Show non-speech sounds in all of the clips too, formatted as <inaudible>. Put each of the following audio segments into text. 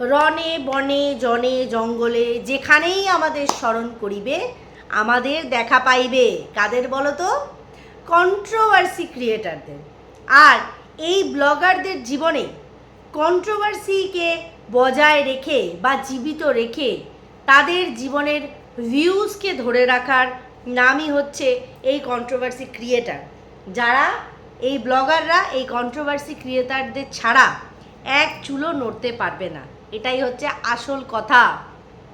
রনে বনে, জনে, জঙ্গলে যেখানেই আমাদের স্মরণ করিবে, আমাদের দেখা পাইবে। কাদের বলো তো? কন্ট্রোভার্সি ক্রিয়েটারদের আর এই ব্লগারদের জীবনে কন্ট্রোভার্সিকে বজায় রেখে বা জীবিত রেখে তাদের জীবনের ভিউজকে ধরে রাখার নামই হচ্ছে এই কন্ট্রোভার্সি ক্রিয়েটার যারা এই ব্লগাররা এই কন্ট্রোভার্সি ক্রিয়েটারদের ছাড়া এক চুলো নড়তে পারবে না। এটাই হচ্ছে আসল কথা।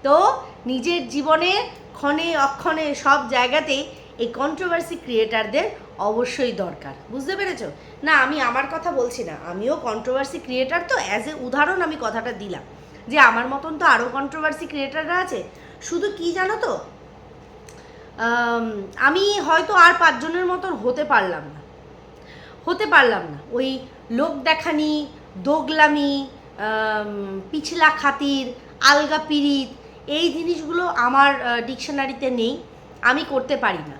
তো নিজের জীবনে ক্ষণে অক্ষণে সব জায়গাতেই এই কন্ট্রোভার্সি ক্রিয়েটারদের অবশ্যই দরকার। বুঝতে পেরেছ? না, আমি আমার কথা বলছি না। আমিও কন্ট্রোভার্সি ক্রিয়েটার তো অ্যাজ এ উদাহরণ আমি কথাটা দিলাম। যে আমার মতন তো আরও কন্ট্রোভার্সি ক্রিয়েটাররা আছে। শুধু কি জানো তো? আমি হয়তো আর পাঁচজনের মতন হতে পারলাম না। হতে পারলাম না। ওই লোক দেখানি, দোগলামি পিছলা খাতির, আলগা পিরিত, এই জিনিসগুলো আমার ডিকশনারিতে নেই। আমি করতে পারি না।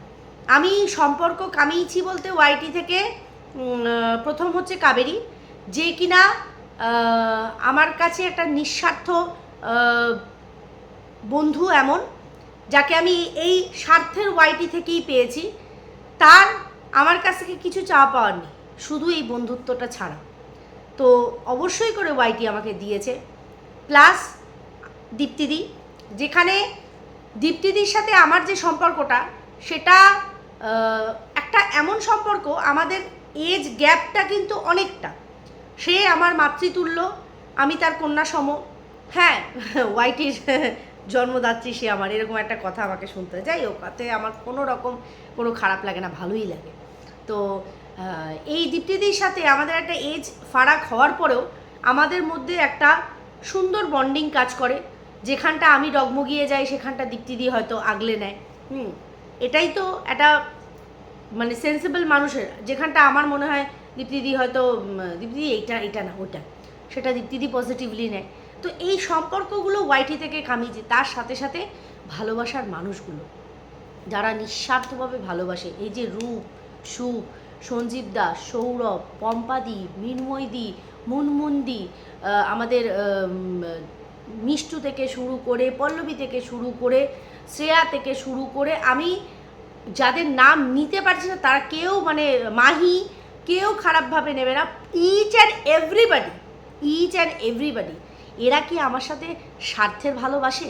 আমি সম্পর্ক কামিয়েছি বলতে ওয়াইটি থেকে প্রথম হচ্ছে কাবেরী। যে কিনা আমার কাছে একটা নিঃস্বার্থ বন্ধু এমন, যাকে আমি এই স্বার্থের ওয়াইটি থেকেই পেয়েছি। তার আমার কাছ থেকে কিছু চাওয়া পাওয়ার নেই। শুধু এই বন্ধুত্বটা ছাড়া। তো অবশ্যই করে ওয়াইটি আমাকে দিয়েছে। প্লাস দীপ্তিদি, যেখানে দীপ্তিদির সাথে আমার যে সম্পর্কটা, সেটা একটা এমন সম্পর্ক, আমাদের এজ গ্যাপটা কিন্তু অনেকটা। সে আমার মাতৃতুল্য, আমি তার কন্যা সম। হ্যাঁ ওয়াইটির জন্মদাত্রী সে আমার, এরকম একটা কথা আমাকে শুনতে যাই হোক আমার কোনো রকম কোনো খারাপ লাগে না, ভালোই লাগে। তো এই দীপ্তিদির সাথে আমাদের একটা এজ ফারাক হওয়ার পরেও আমাদের মধ্যে একটা সুন্দর বন্ডিং কাজ করে। যেখানটা আমি ডগমগিয়ে যাই, সেখানটা দীপ্তিদি হয়তো আগলে নেয়। হুম, এটাই তো একটা মানে সেন্সিবল মানুষের। যেখানটা আমার মনে হয় দীপ্তিদি হয়তো দীপ্তিদি এইটা এটা না ওটা সেটা দীপ্তিদি পজিটিভলি নেয়। তো এই সম্পর্কগুলো ওয়াইটি থেকে কামিয়েছে। তার সাথে সাথে ভালোবাসার মানুষগুলো, যারা নিঃস্বার্থভাবে ভালোবাসে। এই যে রূপ সুপ সঞ্জীব দাস, সৌরভ, পম্পাদি মৃন্ময়দি মুনমুন্দি আমাদের মিষ্টু থেকে শুরু করে, পল্লবী থেকে শুরু করে, শ্রেয়া থেকে শুরু করে, আমি যাদের নাম নিতে পারছি না, তারা কেউ মানে মাহি, কেউ খারাপভাবে নেবে না। Each and everybody each and everybody এরা কি আমার সাথে স্বার্থের ভালোবাসে?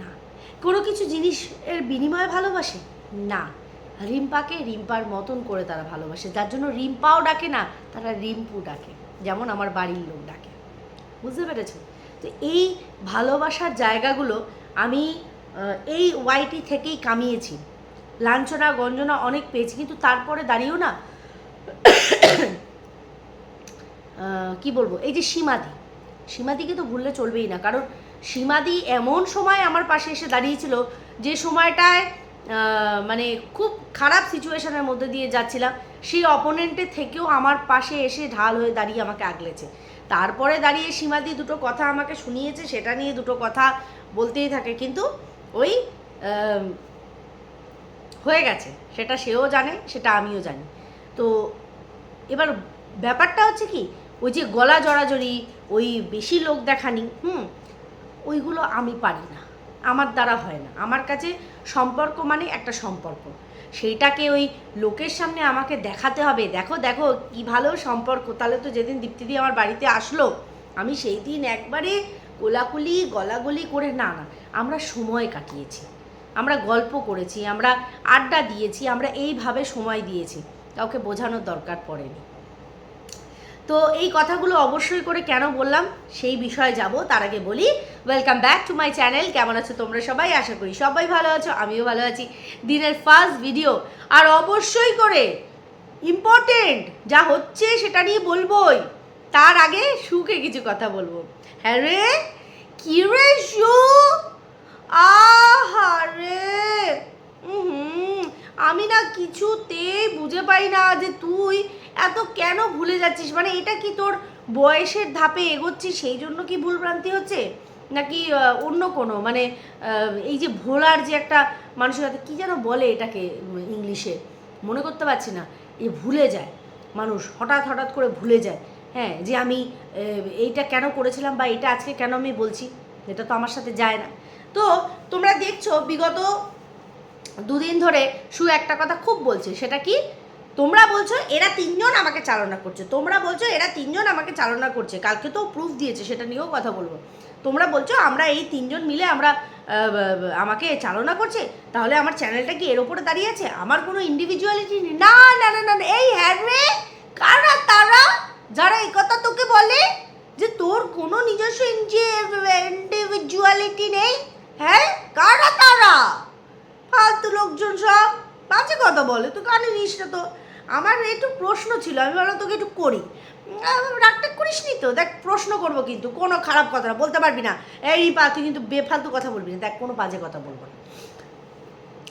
না। কোনো কিছু জিনিসের বিনিময়ে ভালোবাসে? না। রিম্পাকে রিম্পার মতন করে তারা ভালোবাসে। যার জন্য রিম্পাও ডাকে না, তারা রিম্পু ডাকে। যেমন আমার বাড়ির লোক ডাকে। বুঝতে পেরেছ? তো এই ভালোবাসার জায়গাগুলো আমি এই ওয়াইটি থেকেই কামিয়েছি। লাঞ্ছনা, গঞ্জনা অনেক পেয়েছি, কিন্তু তারপরে দাঁড়িয়েও না <coughs> কি বলব? এই যে সীমাদি। সীমাদিকে তো ভুললে চলবেই না, কারণ সীমাদি এমন সময় আমার পাশে এসে দাঁড়িয়েছিল যে সময়টায় মানে খুব খারাপ সিচুয়েশনের মধ্যে দিয়ে যাচ্ছিলাম। সেই অপোনেন্টের থেকেও আমার পাশে এসে ঢাল হয়ে দাঁড়িয়ে আমাকে আগলেছে। তারপরে দাঁড়িয়ে সীমাদি দুটো কথা আমাকে শুনিয়েছে, সেটা নিয়ে দুটো কথা বলতেই থাকে। কিন্তু ওই হয়ে গেছে। সেটা সেও জানে, সেটা আমিও জানি। তো এবার ব্যাপারটা হচ্ছে কি, ওই যে গলা জড়াজড়ি, ওই বেশি লোক দেখানি, হুম, ওইগুলো আমি পারি না। আমার দ্বারা হয় না। আমার কাছে সম্পর্ক মানে একটা সম্পর্ক। সেইটাকে ওই লোকের সামনে আমাকে দেখাতে হবে। দেখো দেখো, কি ভালো সম্পর্ক। তাহলে তো যেদিন দীপ্তিদি আমার বাড়িতে আসলো, আমি সেই দিন একবারে কোলাকুলি, গলাগলি করে, না না, আমরা সময় কাটিয়েছি। আমরা গল্প করেছি, আমরা আড্ডা দিয়েছি, আমরা এইভাবে সময় দিয়েছি। কাউকে বোঝানোর দরকার পড়েনি। তো এই কথাগুলো অবশ্যই করে কেন বললাম? সেই বিষয়ে যাব। তার আগে বলি welcome back to my channel কেমন আছো তোমরা সবাই? আশা করি সবাই ভালো আছো, আমিও ভালো আছি। দিনের ফার্স্ট ভিডিও আর অবশ্যই করে ইম্পর্টেন্ট যা হচ্ছে সেটা নিয়ে বলবোই। তার আগে সুখে কিছু কথা বলব। হ্যাঁ রে, কি রে সু? আহারে আমি না কিছুতেই বুঝে পাই না যে তুই এত কেন ভুলে যাচ্ছিস? মানে এটা কি তোর বয়সের ধাপে এগোচ্ছিস? সেই জন্য কি ভুলভ্রান্তি হচ্ছে? নাকি অন্য কোনো? মানে এই যে ভোলার যে একটা মানুষের সাথে কী যেন বলে এটাকে ইংলিশে? মনে করতে পারছি না। এ ভুলে যায়। মানুষ হঠাৎ হঠাৎ করে ভুলে যায়। হ্যাঁ যে আমি এইটা কেন করেছিলাম বা এটা আজকে কেন আমি বলছি? এটা তো আমার সাথে যায় না। তো তোমরা দেখছ, বিগত দুদিন ধরে শু একটা কথা খুব বলছে। সেটা কি? তোমরা বলছো এরা তিনজন আমাকে চালনা করছে। তোমরা বলছো এরা তিনজন আমাকে চালনা করছে। কালকে তো প্রুফ দিয়েছে, সেটা নিয়েও কথা বলব। তোমরা বলছো আমরা এই তিনজন মিলে আমরা আমাকে চালনা করছে? তাহলে আমার চ্যানেলটা কি এর ওপরে দাঁড়িয়ে আছে? আমার কোনো ইন্ডিভিজুয়ালিটি নেই? না না না না এই হ্যাঁ রে! কারা তারা? যারা এই কথা তোকে বলে যে তোর কোনো নিজস্ব ইন্ডিভিজুয়ালিটি নেই? হ্যাঁ? কারা তারা? ফালতু লোকজন সব। বাজে কথা বলে, তো কানে নিস না তো। আমার একটু প্রশ্ন ছিল, আমি ভাবলাম তোকে একটু করি। রাগটা করিস নি তো? দেখ, প্রশ্ন করব কিন্তু, কোনো খারাপ কথা না, বলতে পারবি না। এই পা তুই কিন্তু বেফালতু কথা বলবি না, দেখ, কোনো বাজে কথা বলব না।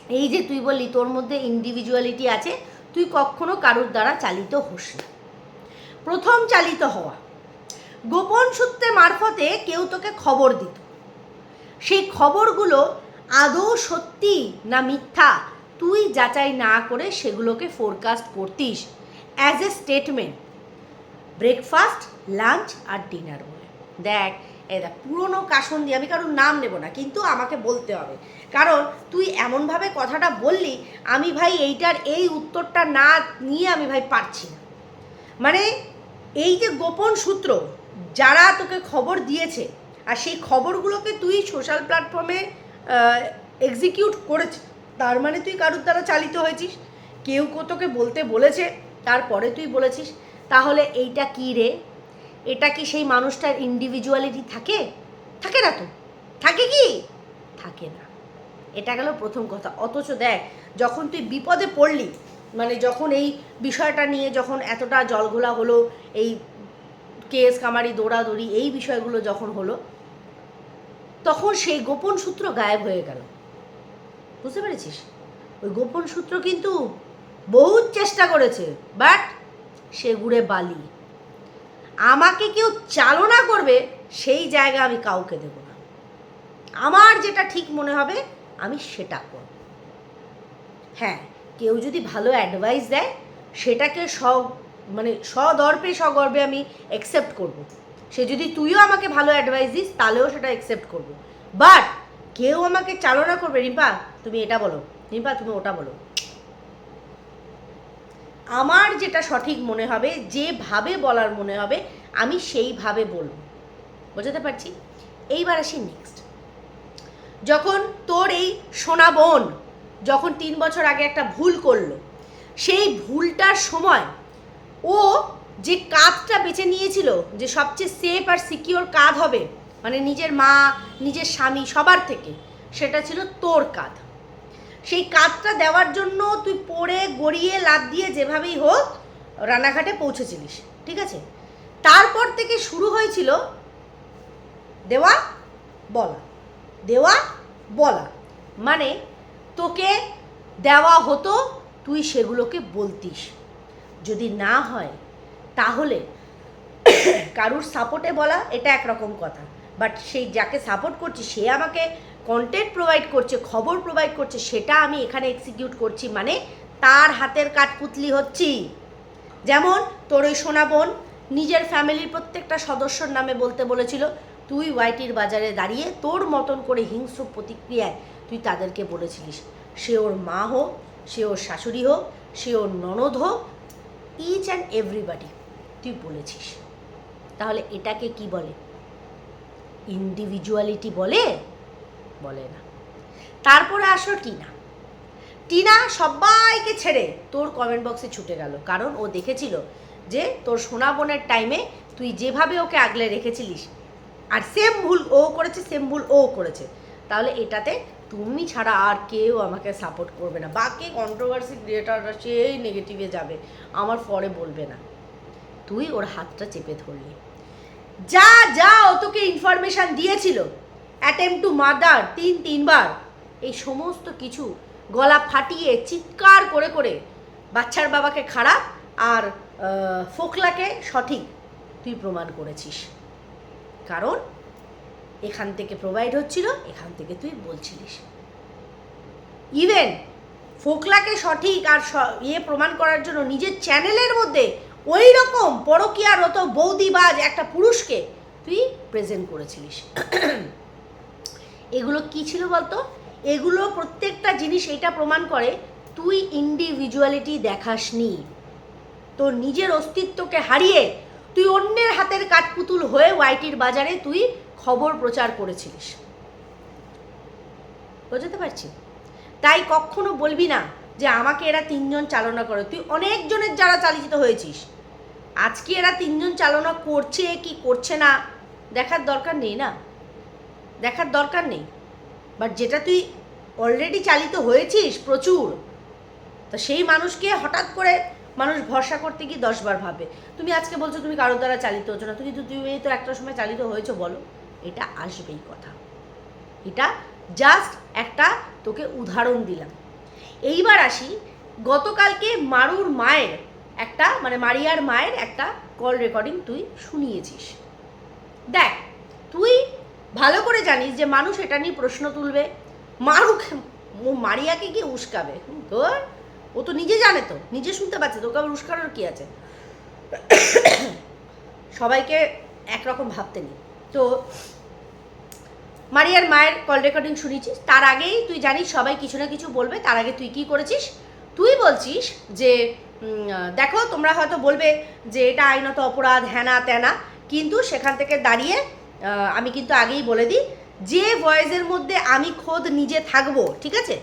এই যে তুই বললি, তোর মধ্যে ইন্ডিভিজুয়ালিটি আছে, তুই কখনো কারোর দ্বারা চালিত হোস না। প্রথম চালিত হওয়া। গোপন সূত্রে মারফতে কেউ তোকে খবর দিত। সেই খবরগুলো আদৌ সত্যি না মিথ্যা তুই যাচাই না করে সেগুলোকে ফোরকাস্ট করতিস as a statement breakfast lunch R dinner বলে। দেখ দেখ পুরনো কাসন দিয়ে আমি কারোর নাম নেব না, কিন্তু আমাকে বলতে হবে। কারণ তুই এমনভাবে কথাটা বললি, আমি ভাই এইটার এই উত্তরটা না নিয়ে আমি ভাই পারছি না। মানে এই যে গোপন সূত্র, যারা তোকে খবর দিয়েছে, আর সেই খবরগুলোকে তুই সোশ্যাল প্ল্যাটফর্মে এক্সিকিউট করেছিস তার মানে তুই কারুর দ্বারা চালিত হয়েছিস? কেউ তোকে বলতে বলেছে, তারপরে তুই বলেছিস, তাহলে এইটা কি রে? এটা কি সেই মানুষটার ইন্ডিভিজুয়ালিটি থাকে? থাকে না তো? থাকে কি? থাকে না। এটা গেল প্রথম কথা। অথচ দেখ, যখন তুই বিপদে পড়লি মানে যখন এই বিষয়টা নিয়ে যখন এতটা জলঘোলা হলো, এই কেস কামারি, দৌড়াদৌড়ি, এই বিষয়গুলো যখন হলো, তখন সেই গোপন সূত্র গায়েব হয়ে গেল। বুঝতে পেরেছিস? ওই গোপন সূত্র কিন্তু বহুত চেষ্টা করেছে বাট সে গুড়ে বালি। আমাকে কেউ চালনা করবে, সেই জায়গা আমি কাউকে দেব না। আমার যেটা ঠিক মনে হবে, আমি সেটা করব। হ্যাঁ কেউ যদি ভালো অ্যাডভাইস দেয়, সেটাকে স মানে সদর্পে সগর্বে আমি অ্যাকসেপ্ট করব। সে যদি তুইও আমাকে ভালো অ্যাডভাইস দিস, তাহলেও সেটা অ্যাকসেপ্ট করব। বাট কেউ আমাকে চালনা করবে, রিম্পা, তুমি এটা বলো। রিম্পা, তুমি ওটা বলো। আমার যেটা সঠিক মনে হবে যেভাবে বলার মনে হবে, আমি সেইভাবে বলব। বোঝাতে পারছি? এইবার আসি নেক্সট যখন তোর এই সোনা বোন যখন তিন বছর আগে একটা ভুল করল, সেই ভুলটার সময় ও যে কাজটা বেছে নিয়েছিল, যে সবচেয়ে সেফ আর সিকিওর কাজ হবে মানে নিজের মা, নিজের স্বামী, সবার থেকে। সেটা ছিল তোর কাঁধ। সেই কাঁধটা দেওয়ার জন্য তুই পড়ে, গড়িয়ে লাভ দিয়ে যেভাবেই হোক রানাঘাটে পৌঁছেছিলিস, ঠিক আছে? তারপর থেকে শুরু হয়েছিল দেওয়া, বলা। দেওয়া, বলা। মানে তোকে দেওয়া হতো, তুই সেগুলোকে বলতিস। যদি না হয়, তাহলে কারুর সাপোর্টে বলা, এটা একরকম কথা। বাট সেই যাকে সাপোর্ট করছি, সে আমাকে কন্টেন্ট প্রোভাইড করছে, খবর প্রোভাইড করছে, সেটা আমি এখানে এক্সিকিউট করছি। মানে তার হাতের কাঠ কাঠপুতলি হচ্ছি। যেমন তোর ওই সোনা বোন, নিজের ফ্যামিলির প্রত্যেকটা সদস্যর নামে বলতে বলেছিল, তুই ওয়াইটির বাজারে দাঁড়িয়ে তোর মতন করে হিংস্র প্রতিক্রিয়ায় তুই তাদেরকে বলেছিলিস। সে ওর মা হোক, সে ওর শাশুড়ি হোক, সে ওর ননদ হোক ইচ অ্যান্ড এভরিবাডি তুই বলেছিস। তাহলে এটাকে কি বলে? ইন্ডিভিজুয়ালিটি বলে বলে না। তারপরে আসো টিনা। টিনা সবাইকে ছেড়ে তোর কমেন্ট বক্সে ছুটে গেল, কারণ ও দেখেছিল যে তোর সোনা বোনের টাইমে তুই যেভাবে ওকে আগলে রেখেছিলিস, আর সেম ভুল ও করেছে সেম ভুল ও করেছে, তাহলে এটাতে তুমি ছাড়া আর কেউ আমাকে সাপোর্ট করবে না। বাকি কন্ট্রোভার্সি ক্রিয়েটাররা সেই নেগেটিভে যাবে, আমার পরে বলবে না। তুই ওর হাতটা চেপে ধরলি। যা যা ও তোকে ইনফরমেশান দিয়েছিল। অ্যাটেম্প টু মার্ডার তিন, তিনবার। এই সমস্ত কিছু গলা ফাটিয়ে চিৎকার করে করে বাচ্চার বাবাকে খারাপ আর ফোকলাকে সঠিক তুই প্রমাণ করেছিস। কারণ এখান থেকে প্রোভাইড হচ্ছিল, এখান থেকে তুই বলছিলিস। ইভেন ফোকলাকে সঠিক আর ইয়ে প্রমাণ করার জন্য নিজের চ্যানেলের মধ্যে ওই রকম পরকীয়ারত বৌদিবাজ একটা পুরুষকে তুই প্রেজেন্ট করেছিলিস। এগুলো কি ছিল বলতো? এগুলো প্রত্যেকটা জিনিস এটা প্রমাণ করে, তুই ইন্ডিভিজুয়ালিটি দেখাসনি। তোর নিজের অস্তিত্বকে হারিয়ে তুই অন্যের হাতের কাঠপুতুল হয়ে ওয়াইটির বাজারে তুই খবর প্রচার করেছিলিস। বোঝাতে পারছি? তাই কখনো বলবি না যে আমাকে এরা তিনজন চালনা করে। তুই অনেকজনের যারা চালিত হয়েছিস। আজকে এরা তিনজন চালনা করছে, কি করছে না? দেখার দরকার নেই না? দেখার দরকার নেই। বাট যেটা তুই অলরেডি চালিত হয়েছিস প্রচুর, তা সেই মানুষকে হঠাৎ করে মানুষ ভরসা করতে গিয়ে দশবার ভাবে। তুমি আজকে বলছো তুমি কারোর দ্বারা চালিত হচ্ছ না। তুমি তো তুমি তো একটা সময় চালিত হয়েছো, বলো। এটা আসবেই কথা। এটা জাস্ট একটা তোকে উদাহরণ দিলাম। এইবার আসি, গতকালকে মারুর মায়ের একটা মানে মারিয়ার মায়ের একটা কল রেকর্ডিং তুই শুনিয়েছিস। দেখ, তুই ভালো করে জানিস যে মানুষ এটা নিয়ে প্রশ্ন তুলবে। মারুক মারিয়াকে গিয়ে উস্কাবে। তোর ও তো নিজে জানে তো, নিজে শুনতে পাচ্ছে, তোকে আবার উস্কানোর কী আছে? সবাইকে একরকম ভাবতে নেই তো, মারিয়ার মায়ের কল রেকর্ডিং শুনেছিস তার আগেই তুই জানিস সবাই কিছু না কিছু বলবে, তার আগে তুই কি করেছিস? তুই বলছিস যে দেখো, তোমরা হয়তো বলবে যে এটা আইনত অপরাধ, হ্যানা ত্যানা। কিন্তু সেখান থেকে দাঁড়িয়ে আমি কিন্তু আগেই বলে দিই, যে ভয়েসের মধ্যে আমি খোদ নিজে থাকব, ঠিক আছে?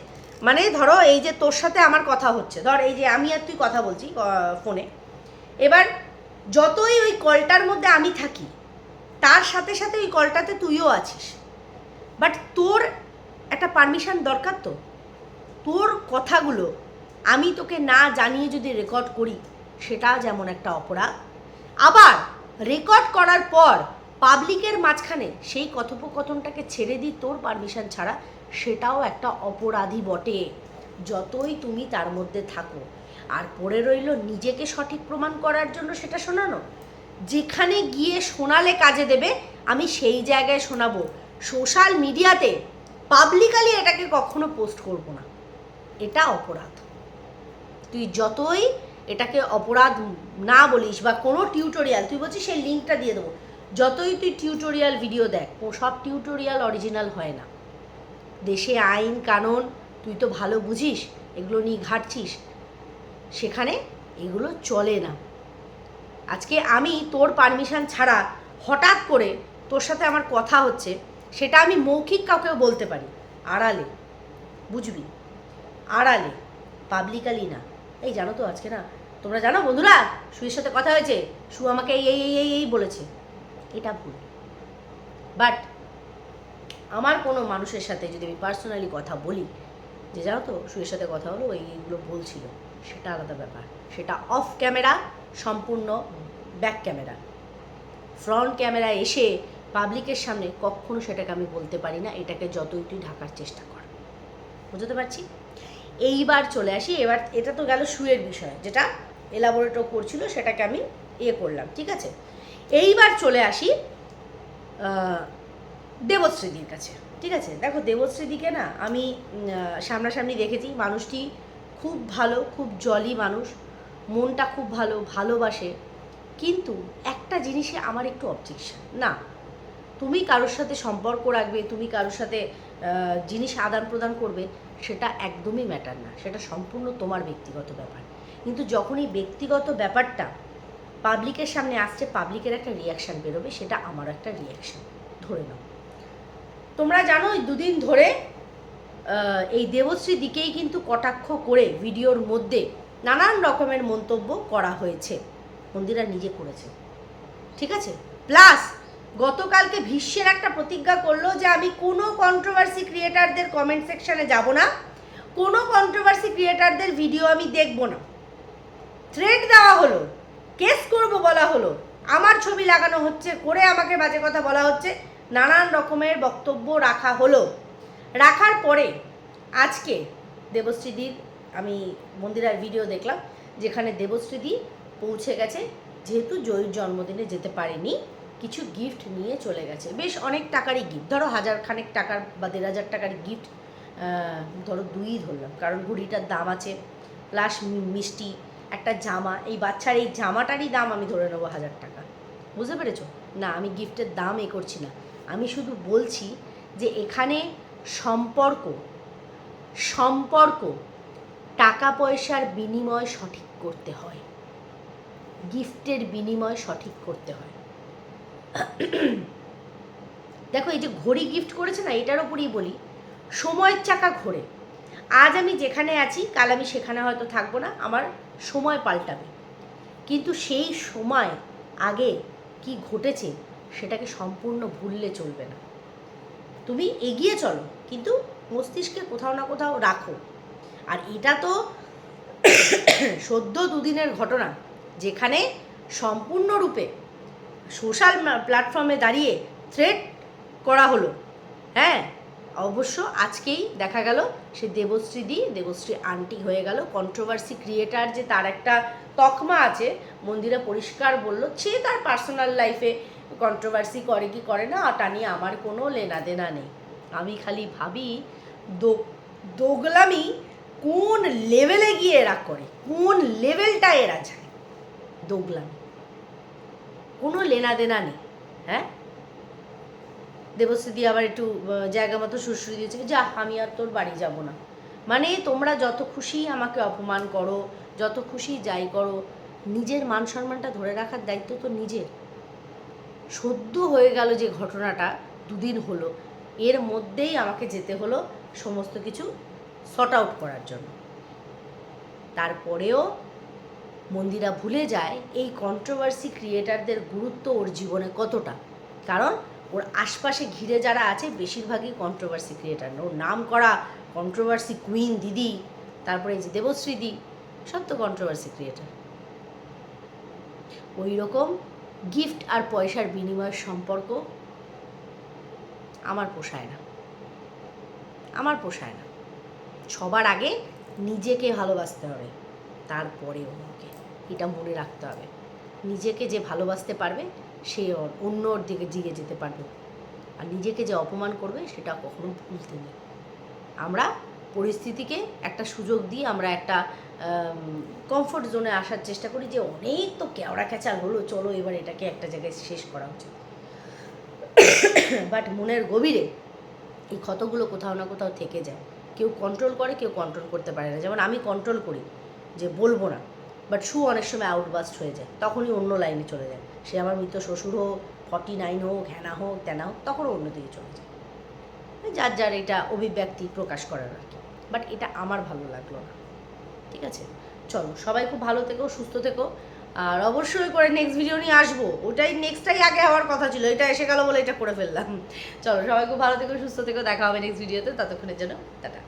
মানে ধরো, এই যে তোর সাথে আমার কথা হচ্ছে, ধর এই যে আমি আর তুই কথা বলছি ফোনে। এবার যতই ওই কলটার মধ্যে আমি থাকি, তার সাথে সাথে ওই কলটাতে তুইও আছিস। বাট তোর একটা পারমিশন দরকার তো। তোর কথাগুলো আমি তোকে না জানিয়ে যদি রেকর্ড করি, সেটা যেমন একটা অপরাধ। আবার রেকর্ড করার পর পাবলিকের মাঝখানে সেই কথোপকথনটাকে ছেড়ে দিই তোর পারমিশন ছাড়া সেটাও একটা অপরাধী বটে, যতই তুমি তার মধ্যে থাকো। আর পড়ে রইল নিজেকে সঠিক প্রমাণ করার জন্য সেটা শোনানো। যেখানে গিয়ে শোনালে কাজে দেবে, আমি সেই জায়গায় শোনাবো। সোশ্যাল মিডিয়াতে পাবলিকালি এটাকে কখনো পোস্ট করব না। এটা অপরাধ। তুই যতই এটাকে অপরাধ না বলিস বা কোনো টিউটোরিয়াল তুই বলছিস সেই লিঙ্কটা দিয়ে দেবো। যতই তুই টিউটোরিয়াল ভিডিও দেখ সব টিউটোরিয়াল অরিজিনাল হয় না। দেশে আইন, কানুন, তুই তো ভালো বুঝিস, এগুলো নিয়ে ঘাটছিস। সেখানে এগুলো চলে না। আজকে আমি তোর পারমিশন ছাড়া হঠাৎ করে তোর সাথে আমার কথা হচ্ছে, সেটা আমি মৌখিক কাউকেও বলতে পারি। আড়ালে, বুঝবি? আড়ালে পাবলিকালি না। এই জানো তো আজকে না, তোমরা জানো বন্ধুরা সুয়ের সাথে কথা হয়েছে, সু আমাকে এই এই এই এই এই বলেছে। এটা ভুল। বাট আমার কোনো মানুষের সাথে যদি আমি পার্সোনালি কথা বলি, যে জানো তো সুয়ের সাথে কথা হলো ওই এইগুলো বলছিল, সেটা আলাদা ব্যাপার। সেটা অফ ক্যামেরা সম্পূর্ণ ব্যাক ক্যামেরা ফ্রন্ট ক্যামেরা এসে পাবলিকের সামনে কখনো সেটাকে আমি বলতে পারি না, এটাকে যতই তুই ঢাকার চেষ্টা কর। বুঝতে পারছি? এইবার চলে আসি। এবার এটা তো গেল শুয়ের বিষয়, যেটা এলাবোরেটও করছিল, সেটাকে আমি ইয়ে করলাম, ঠিক আছে? এইবার চলে আসি দেবশ্রীদির কাছে, ঠিক আছে? দেখো দেবশ্রীদিকে না আমি সামনাসামনি দেখেছি, মানুষটি খুব ভালো, খুব জলি মানুষ, মনটা খুব ভালো, ভালোবাসে, কিন্তু একটা জিনিসে আমার একটু অবজেকশন না, তুমি কারোর সাথে সম্পর্ক রাখবে, তুমি কারোর সাথে জিনিস আদান প্রদান করবে সেটা একদমই ম্যাটার না। সেটা সম্পূর্ণ তোমার ব্যক্তিগত ব্যাপার। কিন্তু যখন এই ব্যক্তিগত ব্যাপারটা পাবলিকের সামনে আসছে পাবলিকের একটা রিয়াকশান বেরোবে, সেটা আমার একটা রিয়াকশান ধরে নাও। তোমরা জানো, এই দুদিন ধরে এই দেবশ্রী দিকেই কিন্তু কটাক্ষ করে ভিডিওর মধ্যে নানান রকমের মন্তব্য করা হয়েছে। মন্দিরা নিজে করেছে। ঠিক আছে? প্লাস গতকালকে ভীষ্মের একটা প্রতিজ্ঞা করল যে আমি কোনো কন্ট্রোভার্সি ক্রিয়েটারদের কমেন্ট সেকশনে যাব না। কোনো কন্ট্রোভার্সি ক্রিয়েটারদের ভিডিও আমি দেখব না। থ্রেড দেওয়া হলো কেস করব বলা হলো, আমার ছবি লাগানো হচ্ছে, করে আমাকে বাজে কথা বলা হচ্ছে, নানান রকমের বক্তব্য রাখা হলো। রাখার পরে আজকে দেবশ্রীদির, আমি মন্দিরার ভিডিও দেখলাম, যেখানে দেবশ্রীদি পৌঁছে গেছে, যেহেতু জয়ীর জন্মদিনে যেতে পারেনি। কিছু গিফট নিয়ে চলে গেছে। বেশ অনেক টাকারই গিফট ধরো হাজার খানেক টাকার বা দেড় হাজার টাকার গিফট ধরো দুই ধরলাম। কারণ ঘুড়িটার দাম আছে প্লাস মিষ্টি, একটা জামা। এই বাচ্চার এই জামাটারই দাম আমি ধরে নেব হাজার টাকা। বুঝতে পেরেছ? না, আমি গিফটের দাম এ করছি না। আমি শুধু বলছি যে এখানে সম্পর্ক সম্পর্ক টাকা পয়সার বিনিময় সঠিক করতে হয়। গিফটের বিনিময় সঠিক করতে হয়। দেখো, এই যে ঘড়ি গিফট করেছে না, এটার ওপরই বলি, সময়ের চাকা ঘোরে। আজ আমি যেখানে আছি, কাল আমি সেখানে হয়তো থাকব না, আমার সময় পাল্টাবে। কিন্তু সেই সময় আগে কি ঘটেছে, সেটাকে সম্পূর্ণ ভুললে চলবে না। তুমি এগিয়ে চলো, কিন্তু মস্তিষ্কে কোথাও না কোথাও রাখো। আর এটা তো সদ্য দুদিনের ঘটনা, যেখানে সম্পূর্ণরূপে সোশ্যাল প্ল্যাটফর্মে দাঁড়িয়ে থ্রেট করা হলো। হ্যাঁ অবশ্য আজকেই দেখা গেল সে দেবশ্রী দি, দেবশ্রী আন্টি হয়ে গেল। কন্ট্রোভার্সি ক্রিয়েটার যে তার একটা তকমা আছে, মন্দিরা পরিষ্কার বলল, সে তার পার্সোনাল লাইফে কন্ট্রোভার্সি করে কি করে না? ওটা নিয়ে আমার কোনো লেনা দেনা নেই। আমি খালি ভাবি দোগলামি কোন লেভেলে গিয়ে এরা করে? কোন লেভেলটা এরা যায় দোগলামি। কোনো লেনা দেনা নেই হ্যাঁ? দেবশ্রী দিয়ে আবার একটু জায়গা মতো সুশ্রী দিয়েছে যা আমি আর তোর বাড়ি যাব না। মানে তোমরা যত খুশি আমাকে অপমান করো, যত খুশি যাই করো, নিজের মান সম্মানটা ধরে রাখার দায়িত্ব তো নিজের। সদ্য হয়ে গেল যে ঘটনাটা দুদিন হলো, এর মধ্যেই আমাকে যেতে হলো সমস্ত কিছু সর্ট আউট করার জন্য। তারপরেও মন্দিরা ভুলে যায় এই কন্ট্রোভার্সি ক্রিয়েটারদের গুরুত্ব ওর জীবনে কতটা। কারণ ওর আশপাশে ঘিরে যারা আছে, বেশিরভাগই কন্ট্রোভার্সি ক্রিয়েটার ওর নাম করা কন্ট্রোভার্সি কুইন দিদি, তারপরে যে দেবশ্রী দি, সব তো কন্ট্রোভার্সি ক্রিয়েটার ওই রকম গিফট আর পয়সার বিনিময়ের সম্পর্ক আমার পোষায় না। আমার পোষায় না। সবার আগে নিজেকে ভালোবাসতে হবে তারপরে অন্যকে এটা মনে রাখতে হবে। নিজেকে যে ভালোবাসতে পারবে, সে অ- অন্য ওর দিকে দিকে যেতে পারবে। আর নিজেকে যে অপমান করবে, সেটা কখনো ভুলতে নেই। আমরা পরিস্থিতিকে একটা সুযোগ দিয়ে আমরা একটা কমফোর্ট জোনে আসার চেষ্টা করি যে অনেক তো কেওড়া ক্যাচাল হলো, চলো এবার এটাকে একটা জায়গায় শেষ করা উচিত। বাট মনের গভীরে এই ক্ষতগুলো কোথাও না কোথাও থেকে যায়। কেউ কন্ট্রোল করে, কেউ কন্ট্রোল করতে পারে না। যেমন আমি কন্ট্রোল করি যে বলব না। বাট শু অনেক সময় আউটবাস্ট হয়ে যায়। তখনই অন্য লাইনে চলে যায়। সে আমার মৃত শ্বশুর হোক ফর্টি নাইন হোক হ্যানা হোক, তেনা হোক, তখনও অন্যদিকে চলে যায়। যার যার এটা অভিব্যক্তি প্রকাশ করার আর কি। বাট এটা আমার ভালো লাগল না। ঠিক আছে? চলো, সবাই খুব ভালো থেকো, সুস্থ থেকো। আর অবশ্যই করে নেক্সট ভিডিও নিয়ে আসব। ওটাই নেক্সটটাই আগে হওয়ার কথা ছিল। এটা এসে গেল বলে এটা করে ফেললাম। চলো, সবাই খুব ভালো থেকো, সুস্থ থেকো। দেখা হবে নেক্সট ভিডিওতে ততক্ষণের জন্য, টাটা।